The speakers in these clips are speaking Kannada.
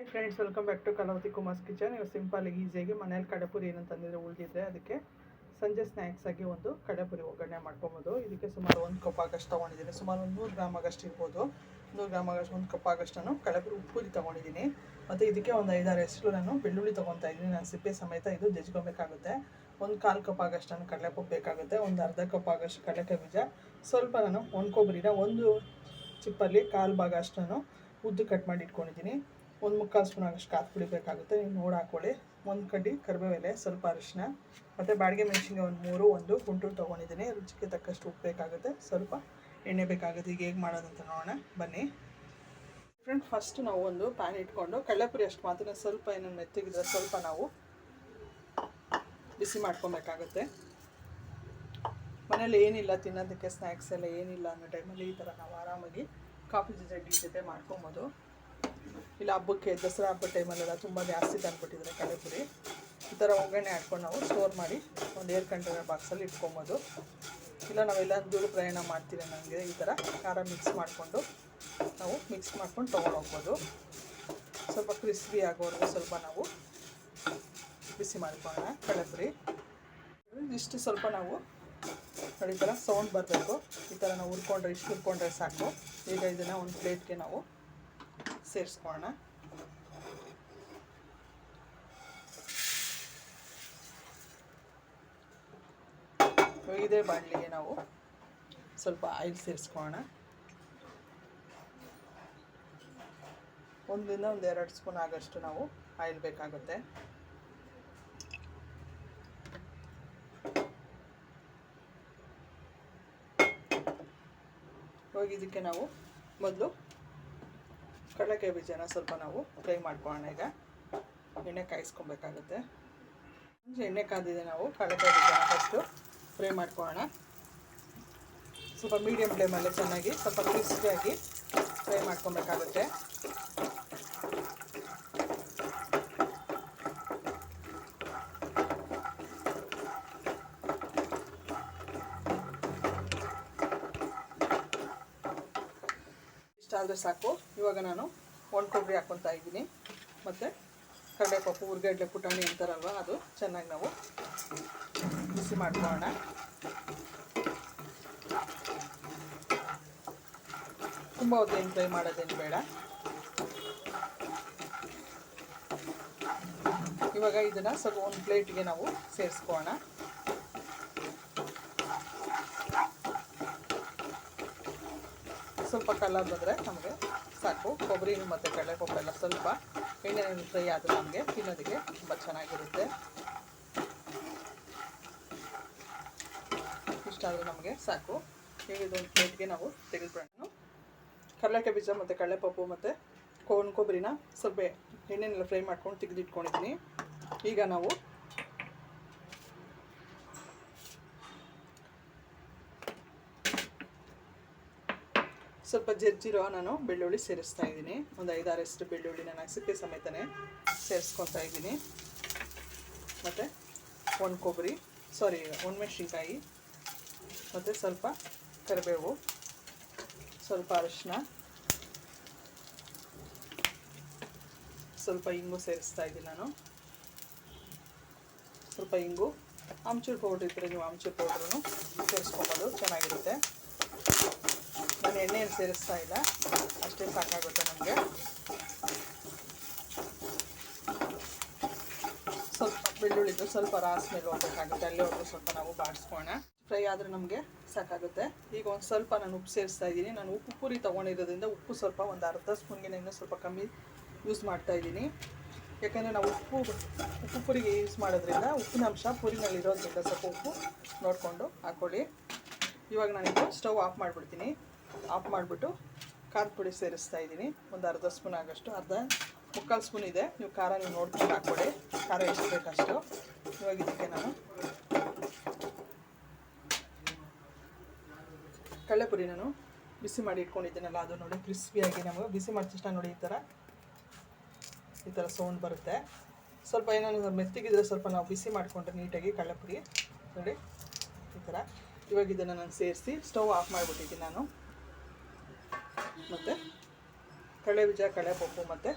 Hi friends welcome back to Kalavathi Kumar's kitchen ಇವಾಗ ಸಿಂಪಲ್ ಈಸಿಯಾಗಿ ಮನೇಲಿ ಕಡಪುರಿ ಏನು ತಂದಿದ್ರೆ ಉಳಿದಿದ್ರೆ ಅದಕ್ಕೆ ಸಂಜೆ ಸ್ನ್ಯಾಕ್ಸ್ ಆಗಿ ಒಂದು ಕಡಪುರಿ ಒಗ್ಗರಣೆ ಮಾಡ್ಕೊಬೋದು. ಇದಕ್ಕೆ ಸುಮಾರು ಒಂದು ಕಪ್ ಆಗಷ್ಟು ತೊಗೊಂಡಿದ್ದೀನಿ. ಸುಮಾರು ಒಂದು ನೂರು ಗ್ರಾಮ್ ಆಗಷ್ಟು ಇರ್ಬೋದು. ನೂರು ಗ್ರಾಮ್ ಆಗಷ್ಟು, ಒಂದು ಕಪ್ ಆಗಷ್ಟು ನಾನು ಕಡಪುರಿ ಉಪ್ಪುರಿ ತೊಗೊಂಡಿದ್ದೀನಿ. ಮತ್ತು ಇದಕ್ಕೆ ಒಂದು ಐದಾರು ಹೆಸರು ನಾನು ಬೆಳ್ಳುಳ್ಳಿ ತೊಗೊತಾ ಇದ್ದೀನಿ. ನಾನು ಸಿಪ್ಪೆ ಸಮೇತ ಇದು ಜಜ್ಕೊಬೇಕಾಗುತ್ತೆ ಒಂದು ಕಾಲು ಕಪ್ ಆಗಷ್ಟು ನಾನು ಬೇಕಾಗುತ್ತೆ. ಒಂದು ಅರ್ಧ ಕಪ್ ಆಗಷ್ಟು ಕಡಲೆಕಾಯಿ ಬೀಜ. ಸ್ವಲ್ಪ ನಾನು ಒಣ ಕೊಬ್ಬರಿನ ಒಂದು ಚಿಪ್ಪಲ್ಲಿ ಕಾಲು ಭಾಗ ಅಷ್ಟು ನಾನು ಉದ್ದು ಕಟ್ ಮಾಡಿ ಇಟ್ಕೊಂಡಿದ್ದೀನಿ. ಒಂದು ಮುಕ್ಕಾಲು ಸ್ಪೂನ್ ಆಗಷ್ಟು ಖಾರ ಪುಡಿ ಬೇಕಾಗುತ್ತೆ, ನೀವು ನೋಡಿ ಹಾಕೊಳ್ಳಿ. ಒಂದು ಕಡ್ಡಿ ಕರಿಬೇವೆಲೆ, ಸ್ವಲ್ಪ ಅರಿಶಿನ ಮತ್ತು ಬಾಡಿಗೆ ಮೆಣಸಿನ್ಕಾಯಿ ಒಂದು ಮೂರು, ಒಂದು ಗುಂಟೂರು ತೊಗೊಂಡಿದ್ದೀನಿ. ರುಚಿಗೆ ತಕ್ಕಷ್ಟು ಉಪ್ಪು ಬೇಕಾಗುತ್ತೆ, ಸ್ವಲ್ಪ ಎಣ್ಣೆ ಬೇಕಾಗುತ್ತೆ. ಈಗ ಹೇಗೆ ಮಾಡೋದಂತ ನೋಡೋಣ, ಬನ್ನಿ. ಫ್ರೆಂಡ್ ಫಸ್ಟ್ ನಾವು ಒಂದು ಪ್ಯಾನ್ ಇಟ್ಕೊಂಡು ಕಡಲೆಪುರಿ ಅಷ್ಟು ಮಾತ್ರ ಸ್ವಲ್ಪ ಏನನ್ನು ಮೆತ್ತಗಿದ್ರೆ ಸ್ವಲ್ಪ ನಾವು ಬಿಸಿ ಮಾಡ್ಕೊಬೇಕಾಗುತ್ತೆ. ಮನೇಲಿ ಏನಿಲ್ಲ, ತಿನ್ನೋದಕ್ಕೆ ಸ್ನ್ಯಾಕ್ಸ್ ಎಲ್ಲ ಏನಿಲ್ಲ ಅನ್ನೋ ಟೈಮಲ್ಲಿ ಈ ಥರ ನಾವು ಆರಾಮಾಗಿ ಕಾಫಿ ಜೊತೆ ಟೀ ಜೊತೆ ಮಾಡ್ಕೊಬೋದು. ಇಲ್ಲ, ಹಬ್ಬಕ್ಕೆ ದಸರಾ ಹಬ್ಬದ ಟೈಮಲ್ಲೆಲ್ಲ ತುಂಬ ಜಾಸ್ತಿ ತಂದುಬಿಟ್ಟಿದ್ರೆ ಕಡಲೆಪುರಿ ಈ ಥರ ಒಗ್ಗರಣೆ ಹಾಕ್ಕೊಂಡು ನಾವು ಸ್ಟೋರ್ ಮಾಡಿ ಒಂದು ಏರ್ ಕಂಟೈನರ್ ಬಾಕ್ಸಲ್ಲಿ ಇಟ್ಕೊಬೋದು. ಇಲ್ಲ ನಾವೆಲ್ಲ ದೂರ ಪ್ರಯಾಣ ಮಾಡ್ತೀವಿ ನನಗೆ ಈ ಥರ ಖಾರ ಮಿಕ್ಸ್ ಮಾಡಿಕೊಂಡು ನಾವು ಮಿಕ್ಸ್ ಮಾಡ್ಕೊಂಡು ತೊಗೊಂಡು ಹೋಗ್ಬೋದು. ಸ್ವಲ್ಪ ಕ್ರಿಸ್ಪಿ ಆಗೋವರೆಗೂ ಸ್ವಲ್ಪ ನಾವು ಬಿಸಿ ಮಾಡ್ಕೊಳ್ಳೋಣ ಕಡಲೆಪುರಿ ಇಷ್ಟು ಸ್ವಲ್ಪ ನಾವು ನೋಡಿ ಈ ಥರ ಸೌಂಡ್ ಬರಬೇಕು. ಈ ಥರ ನಾವು ಹುರ್ಕೊಂಡ್ರೆ, ಇಷ್ಟು ಹುರ್ಕೊಂಡ್ರೆ ಸಾಕು. ಈಗ ಇದನ್ನು ಒಂದು ಪ್ಲೇಟ್ಗೆ ನಾವು ಸೇರಿಸ್ಕೊಳ್ಳೋಣ. ಇದೇ ಬಾಣಲಿಗೆ ನಾವು ಸ್ವಲ್ಪ ಆಯಿಲ್ ಸೇರಿಸ್ಕೊಳ್ಳೋಣ. ಒಂದಿನ ಒಂದು ಎರಡು ಸ್ಪೂನ್ ಆಗೋಷ್ಟು ನಾವು ಆಯಿಲ್ ಬೇಕಾಗುತ್ತೆ. ಇವಾಗ ಇದಕ್ಕೆ ನಾವು ಮೊದಲು ಕಡಲೆಕಾಯಿ ಬೀಜನ ಸ್ವಲ್ಪ ನಾವು ಫ್ರೈ ಮಾಡ್ಕೊಳ್ಳೋಣ ಈಗ. ಎಣ್ಣೆ ಕಾಯಿಸ್ಕೊಬೇಕಾಗುತ್ತೆ. ಎಣ್ಣೆ ಕಾದಿದೆ ನಾವು, ಕಡಲೆಕಾಯಿ ಬೀಜನ ಫಸ್ಟು ಫ್ರೈ ಮಾಡ್ಕೊಳ್ಳೋಣ. ಸ್ವಲ್ಪ ಮೀಡಿಯಮ್ ಫ್ಲೇಮಲ್ಲೇ ಚೆನ್ನಾಗಿ, ಸ್ವಲ್ಪ ಕ್ರಿಸ್ಪಿಯಾಗಿ ಫ್ರೈ ಮಾಡ್ಕೊಬೇಕಾಗುತ್ತೆ. ಇಷ್ಟಾದರೆ ಸಾಕು. ಇವಾಗ ನಾನು ಒಣ ಕೊಬ್ಬರಿ ಹಾಕ್ಕೊತಾ ಇದ್ದೀನಿ. ಮತ್ತು ಕಡಲೆಪಪ್ಪು ಉರ್ಗಡ್ಲೆ ಪುಟಾಣಿ ಅಂತಾರಲ್ವ, ಅದು ಚೆನ್ನಾಗಿ ನಾವು ಬಿಸಿ ಮಾಡ್ಕೊಳ್ಳೋಣ. ತುಂಬ ಹೊತ್ತೇನು ಫ್ರೈ ಮಾಡೋದೇನು ಬೇಡ. ಇವಾಗ ಇದನ್ನು ಸ್ವಲ್ಪ ಒಂದು ಪ್ಲೇಟ್ಗೆ ನಾವು ಸೇರಿಸ್ಕೊಳ್ಳೋಣ. ಸ್ವಲ್ಪ ಕಲರ್ ಬಂದರೆ ನಮಗೆ ಸಾಕು. ಕೊಬ್ಬರಿ ಮತ್ತು ಎಲ್ಲ ಸ್ವಲ್ಪ ಎಣ್ಣೆನಲ್ಲಿ ಫ್ರೈ ಆದರೆ ನಮಗೆ ತಿನ್ನೋದಕ್ಕೆ ತುಂಬ ಚೆನ್ನಾಗಿರುತ್ತೆ. ಇಷ್ಟಾದರೂ ನಮಗೆ ಸಾಕು. ಈಗ ಇದೊಂದು ಪ್ಲೇಟ್ಗೆ ನಾವು ತೆಗೆದುಕೊಂಡು ಕಡಲೆಕಾಯಿ ಬೀಜ ಮತ್ತು ಕಡಲೆಪಪ್ಪು ಮತ್ತು ಕೊಬ್ಬರಿನ ಸ್ವಲ್ಪ ಎಣ್ಣೆನೆಲ್ಲ ಫ್ರೈ ಮಾಡ್ಕೊಂಡು ತೆಗೆದಿಟ್ಕೊಂಡಿದ್ದೀನಿ. ಈಗ ನಾವು ಸ್ವಲ್ಪ ಜರ್ಜಿರೋ ನಾನು ಬೆಳ್ಳುಳ್ಳಿ ಸೇರಿಸ್ತಾ ಇದ್ದೀನಿ. ಒಂದು ಐದಾರಷ್ಟು ಬೆಳ್ಳುಳ್ಳಿ ನಾನು ಸಿಪ್ಪೆ ಸಮೇತನೇ ಸೇರಿಸ್ಕೊತಾ ಇದ್ದೀನಿ. ಮತ್ತು ಒಣ ಕೊಬ್ಬರಿ ಸಾರಿ ಒಣಮೆಣ್ಸಿನ್ಕಾಯಿ, ಮತ್ತು ಸ್ವಲ್ಪ ಕರಿಬೇವು, ಸ್ವಲ್ಪ ಅರಿಶಿನ, ಸ್ವಲ್ಪ ಇಂಗು ಸೇರಿಸ್ತಾ ಇದ್ದೀನಿ ನಾನು. ಸ್ವಲ್ಪ ಇಂಗು, ಆಮ್ಚೂರು ಪೌಡ್ರ್ ಇದ್ದರೆ ನೀವು ಆಮ್ಚೂರು ಪೌಡ್ರೂ ಸೇರಿಸ್ಕೊಬೋದು, ಚೆನ್ನಾಗಿರುತ್ತೆ. ನಾನು ಎಣ್ಣೆಯನ್ನು ಸೇರಿಸ್ತಾ ಇಲ್ಲ. ಅಷ್ಟೇ ಸಾಕಾಗುತ್ತೆ ನಮಗೆ. ಸ್ವಲ್ಪ ಬೆಳ್ಳುಳ್ಳಿದು ಸ್ವಲ್ಪ ರಾಸ್ ಮೇಲೆ ಹೋಗ್ಬೇಕಾಗುತ್ತೆ. ಅಲ್ಲಿವರೆಗೂ ಸ್ವಲ್ಪ ನಾವು ಬಾಡಿಸ್ಕೋಣ ಫ್ರೈ ಆದರೆ ನಮಗೆ ಸಾಕಾಗುತ್ತೆ. ಈಗ ಒಂದು ಸ್ವಲ್ಪ ನಾನು ಉಪ್ಪು ಸೇರಿಸ್ತಾ ಇದ್ದೀನಿ. ನಾನು ಉಪ್ಪು ಪುರಿ ತೊಗೊಂಡಿರೋದ್ರಿಂದ ಉಪ್ಪು ಸ್ವಲ್ಪ ಒಂದು ಅರ್ಧ ಸ್ಪೂನ್ಗಿನ ಇನ್ನೂ ಸ್ವಲ್ಪ ಕಮ್ಮಿ ಯೂಸ್ ಮಾಡ್ತಾ ಇದ್ದೀನಿ. ಯಾಕೆಂದರೆ ನಾವು ಉಪ್ಪು ಉಪ್ಪು ಪುರಿಗೆ ಯೂಸ್ ಮಾಡೋದ್ರಿಂದ ಉಪ್ಪಿನ ಅಂಶ ಪುರಿನಲ್ಲಿರೋದ್ರಿಂದ ಸ್ವಲ್ಪ ಉಪ್ಪು ನೋಡಿಕೊಂಡು ಹಾಕ್ಕೊಳ್ಳಿ ಇವಾಗ ನಾನು ಸ್ಟವ್ ಆಫ್ ಮಾಡಿಬಿಡ್ತೀನಿ. ಆಫ್ ಮಾಡಿಬಿಟ್ಟು ಖಾರದ ಪುಡಿ ಸೇರಿಸ್ತಾ ಇದ್ದೀನಿ. ಒಂದು ಅರ್ಧ ಸ್ಪೂನ್ ಆಗೋಷ್ಟು, ಅರ್ಧ ಮುಕ್ಕಾಲು ಸ್ಪೂನ್ ಇದೆ. ನೀವು ಖಾರ ನೀವು ನೋಡ್ಕೊಂಡು ಹಾಕ್ಕೊಡಿ. ಖಾರ ಎಷ್ಟು ಬೇಕಷ್ಟು. ಇವಾಗ ಇದಕ್ಕೆ ನಾನು ಕಡಲೆಪುರಿ ನಾನು ಬಿಸಿ ಮಾಡಿ ಇಟ್ಕೊಂಡಿದ್ದೀನಲ್ಲ, ಅದು ನೋಡಿ ಕ್ರಿಸ್ಪಿಯಾಗಿ ನಮಗೆ. ಬಿಸಿ ಮಾಡಿದ ತಕ್ಷಣ ನೋಡಿ ಈ ಥರ ಈ ಥರ ಸೌಂಡ್ ಬರುತ್ತೆ. ಸ್ವಲ್ಪ ಏನಾದ್ರು ಮೆತ್ತಗಿದ್ರೆ ಸ್ವಲ್ಪ ನಾವು ಬಿಸಿ ಮಾಡಿಕೊಂಡ್ರೆ ನೀಟಾಗಿ ಕಡಲೆಪುರಿ ನೋಡಿ, ಈ ಥರ. ಇವಾಗ ಇದನ್ನು ನಾನು ಸೇರಿಸಿ, ಸ್ಟವ್ ಆಫ್ ಮಾಡಿಬಿಟ್ಟಿದ್ದೀನಿ ನಾನು. ಮತ್ತು ಕಳೆ ಬೀಜ ಕಡಲೆಪಪ್ಪು ಮತ್ತು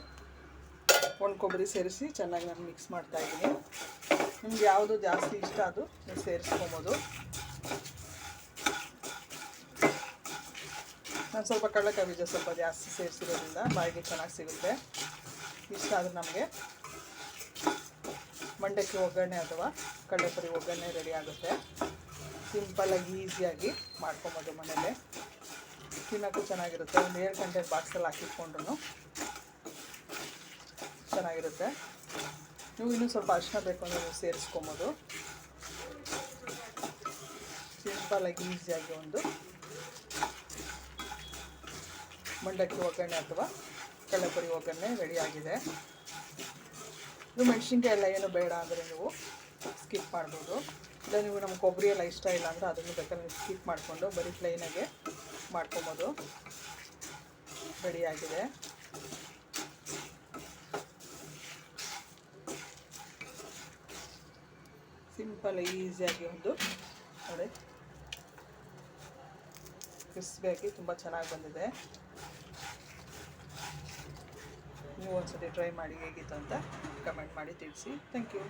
ಒಣ ಕೊಬ್ಬರಿ ಸೇರಿಸಿ ಚೆನ್ನಾಗಿ ನಾನು ಮಿಕ್ಸ್ ಮಾಡ್ತಾಯಿದ್ದೀನಿ ನಿಮ್ಗೆ ಯಾವುದು ಜಾಸ್ತಿ ಇಷ್ಟ ಅದು ನೀವು ಸೇರಿಸ್ಕೊಬೋದು. ನಾನು ಸ್ವಲ್ಪ ಕಡಲೆಕಾಯಿ ಬೀಜ ಸ್ವಲ್ಪ ಜಾಸ್ತಿ ಸೇರಿಸಿರೋದ್ರಿಂದ ಬಾಯಿಗೆ ಚೆನ್ನಾಗಿ ಸಿಗುತ್ತೆ. ಇಷ್ಟ ಆದರೆ ನಮಗೆ ಮಂಡಕ್ಕಿ ಒಗ್ಗರಣೆ ಅಥವಾ ಕಡಲೆಪುರಿ ಒಗ್ಗರಣೆ ರೆಡಿ ಆಗುತ್ತೆ. ಸಿಂಪಲ್ಲಾಗಿ ಈಸಿಯಾಗಿ ಮಾಡ್ಕೊಬೋದು ಮನೇಲೆ. ತಿನ್ನೋಕ್ಕೂ ಚೆನ್ನಾಗಿರುತ್ತೆ. ಒಂದು ಏಳು ಗಂಟೆ ಬಾಕ್ಸಲ್ಲಿ ಹಾಕಿಟ್ಕೊಂಡ್ರು ಚೆನ್ನಾಗಿರುತ್ತೆ. ನೀವು ಇನ್ನೂ ಸ್ವಲ್ಪ ಅರಿಶಿನ ಬೇಕು ಅಂದರೆ ನೀವು ಸೇರಿಸ್ಕೊಬೋದು. ಸಿಂಪಲ್ಲಾಗಿ ಈಸಿಯಾಗಿ ಒಂದು ಮಂಡಕ್ಕಿ ಒಗ್ಗರಣೆ ಅಥವಾ ಕಡಲೆಪುರಿ ಒಗ್ಗರಣೆ ರೆಡಿಯಾಗಿದೆ ಇದು ಮೆಣಸಿನ್ಕಾಯಿ ಎಲ್ಲ ಏನು ಬೇಡ ಅಂದರೆ ನೀವು ಸ್ಕಿಪ್ ಮಾಡ್ಬೋದು. ಇಲ್ಲ, ನೀವು ನಮ್ಮ ಕೊಬ್ಬರಿ ಎಲ್ಲ ಇಷ್ಟ ಇಲ್ಲ ಅಂದರೆ ಅದನ್ನು ಬೇಕಾದ್ರೆ ಸ್ಕಿಪ್ ಮಾಡಿಕೊಂಡು ಬರೀ ಪ್ಲೈನಾಗೆ ಮಾಡ್ಕೊಬೋದು. ರೆಡಿಯಾಗಿದೆ. ಸಿಂಪಲ್, ಈಸಿಯಾಗಿ ಒಂದು ನೋಡಿ. ಕ್ರಿಸ್ಪಿಯಾಗಿ ತುಂಬ ಚೆನ್ನಾಗಿ ಬಂದಿದೆ. ನೀವು ಒಂದ್ಸತಿ ಟ್ರೈ ಮಾಡಿ ಹೇಗಿತ್ತು ಅಂತ ಕಮೆಂಟ್ ಮಾಡಿ ತಿಳಿಸಿ. Thank you.